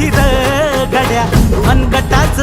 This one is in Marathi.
गड्या मनगटाच